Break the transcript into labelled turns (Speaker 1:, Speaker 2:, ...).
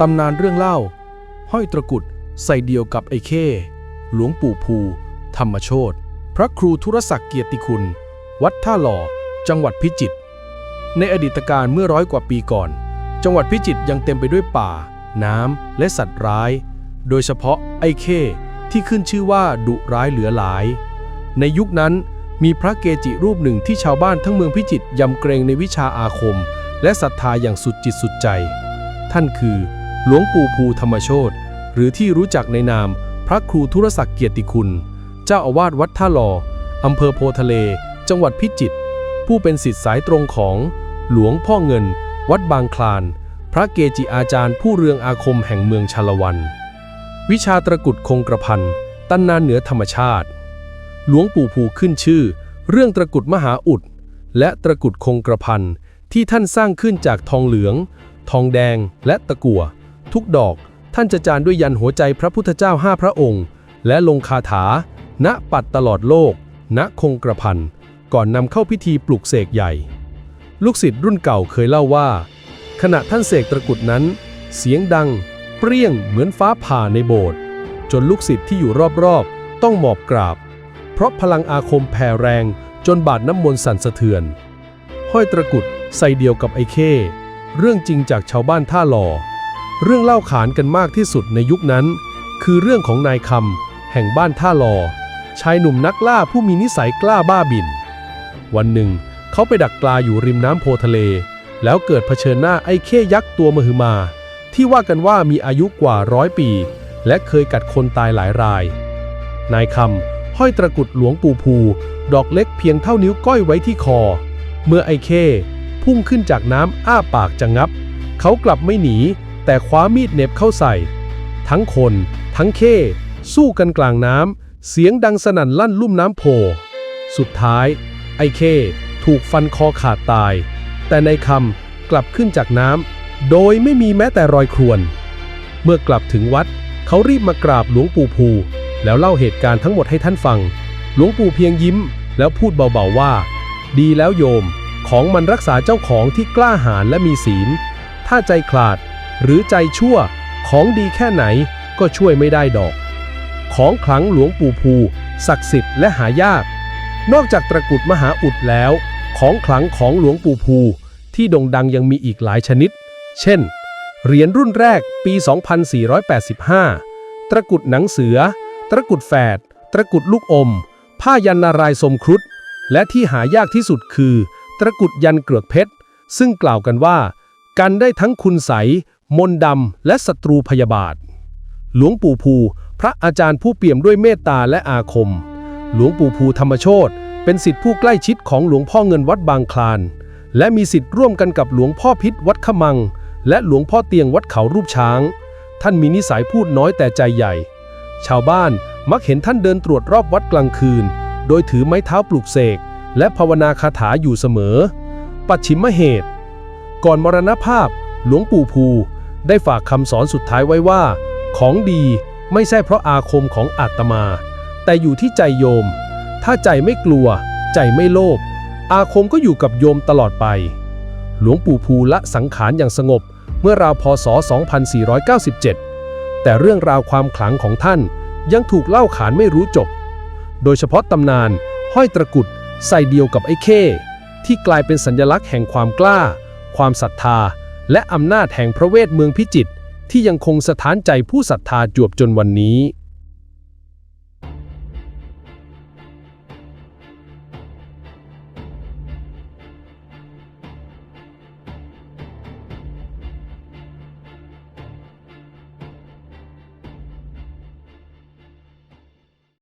Speaker 1: ตำนานเรื่องเล่า ห้อยตะกุดใส่เดียวกับไอ้เข้หลวงปู่ภู ธรรมโชตพระครูธุรศักดิ์เกียรติคุณ วัดท่าหล่อ จังหวัดพิจิตรในอดีตการเมื่อร้อยกว่าปีก่อน จังหวัดพิจิตรยังเต็มไปด้วยป่า น้ำและสัตว์ร้าย โดยเฉพาะไอ้เข้ที่ขึ้นชื่อว่าดุร้ายเหลือหลาย ในยุคนั้นมีพระเกจิรูปหนึ่งที่ชาวบ้านทั้งเมืองพิจิตรยำเกรงในวิชาอาคม และศรัทธาอย่างสุดจิตสุดใจ ท่านคือ หลวงปู่ภูธรรมโชตหรือที่รู้จักในนามพระครูธุรศักดิ์เกียรติคุณ เจ้าอาวาสวัดท่าหลออำเภอโพทะเล จังหวัดพิจิตร ผู้เป็นศิษย์สายตรงของ หลวงพ่อเงิน วัดบางคลาน พระเกจิอาจารย์ผู้เรืองอาคมแห่งเมืองชาละวัน วิชาตะกุดคงกระพันตั้นนานเหนือธรรมชาติ หลวงปู่ภูขึ้นชื่อ เรื่องตะกุดมหาอุด และตะกุดคงกระพันที่ท่านสร้างขึ้นจากทองเหลือง ทองแดงและตะกั่ว ทุกดอก ท่านจะจานด้วยยันหัวใจพระพุทธเจ้าห้าพระองค์ และลงคาถา ณปัดตลอดโลก ณคงกระพันก่อนนำเข้าพิธีปลุกเสกใหญ่ ลูกศิษย์รุ่นเก่าเคยเล่าว่า ขณะท่านเสกตะกุดนั้น เสียงดัง เปรี้ยงเหมือนฟ้าผ่าในโบสถ์จนลูกศิษย์ที่อยู่รอบๆ ต้องหมอบกราบ เพราะพลังอาคมแผ่แรงจนบาดน้ำมนต์สั่นสะเทือน ห้อยตะกุดใส่เดียวกับไอเข้เรื่องจริงจากชาวบ้านท่าหล่อ เรื่องเล่าขานกันมากที่สุดในยุคนั้น คือเรื่องของนายคำแห่งบ้านท่าลอ ชายหนุ่มนักล่าผู้มีนิสัยกล้าบ้าบิน วันหนึ่ง เขาไปดักปลาอยู่ริมน้ำโพทะเล แล้วเกิดเผชิญหน้าไอ้เข้ยักษ์ตัวมหึมา ที่ว่ากันว่ามีอายุกว่าร้อยปี และเคยกัดคนตายหลายราย นายคำห้อยตระกุดหลวงปู่ภู ดอกเล็กเพียงเท่านิ้วก้อยไว้ที่คอ เมื่อไอ้เข้พุ่งขึ้นจากน้ำอ้าปากจะงับ เขากลับไม่หนี แต่คว้ามีดเหน็บเข้าใส่ ทั้งคน ทั้งเข้ สู้กันกลางน้ำ เสียงดังสนั่นลั่นลุ่มน้ำโพ สุดท้าย ไอ้เข้ถูกฟันคอขาดตาย แต่ในคำกลับขึ้นจากน้ำ โดยไม่มีแม้แต่รอยครวน เมื่อกลับถึงวัด เขารีบมากราบหลวงปู่ภู แล้วเล่าเหตุการณ์ทั้งหมดให้ท่านฟัง หลวงปู่เพียงยิ้ม แล้วพูดเบาๆว่า ดีแล้วโยม ของมันรักษาเจ้าของที่กล้าหาญและมีศีล ถ้าใจขาด หรือใจชั่วของดีแค่ไหนก็ช่วยไม่ได้ดอก ของขลังหลวงปู่ภู ศักดิ์สิทธิ์และหายาก นอกจากตะกุดมหาอุดแล้ว ของขลังของหลวงปู่ภู ที่โด่งดังยังมีอีกหลายชนิด เช่น เหรียญรุ่นแรกปี 2485ตระกุดหนังเสือ ตะกุดแฝด ตะกุดลูกอม ผ้ายันนารายณ์ทรงครุฑ และที่หายากที่สุดคือ ตะกุดยันเกลือกเพชร ซึ่งกล่าวกันว่า กันได้ทั้งคุณใส มนดำและศัตรูพยาบาท หลวงปู่ภู พระอาจารย์ผู้เปี่ยมด้วยเมตตาและอาคม หลวงปู่ภูธรรมโชตเป็นสิทธิผู้ใกล้ชิดของหลวงพ่อเงินวัดบางคลาน และมีสิทธิ์ร่วมกันกับหลวงพ่อพิษวัดขมัง และหลวงพ่อเตียงวัดเขารูปช้าง ท่านมีนิสัยพูดน้อยแต่ใจใหญ่ ชาวบ้านมักเห็นท่านเดินตรวจรอบวัดกลางคืน โดยถือไม้เท้าปลุกเสก และภาวนาคาถาอยู่เสมอ ปัจฉิมเหตุ ก่อนมรณภาพ หลวงปู่ภู ได้ฝากคำสอนสุดท้ายไว้ว่า ของดีไม่ใช่เพราะอาคมของอาตมา แต่อยู่ที่ใจโยม ถ้าใจไม่กลัว ใจไม่โลภอาคมก็อยู่กับโยมตลอดไป หลวงปู่ภูละสังขารอย่างสงบเมื่อราวพศ 2497 แต่เรื่องราวความขลังของท่านยังถูกเล่าขานไม่รู้จบ โดยเฉพาะตำนาน ห้อยตระกุดใส่เดียวกับไอ้เข้ที่กลายเป็นสัญลักษณ์แห่งความกล้า ความศรัทธา และอำนาจแห่งพระเวทเมืองพิจิตรที่ยังคงสถานใจผู้ศรัทธาจวบจนวันนี้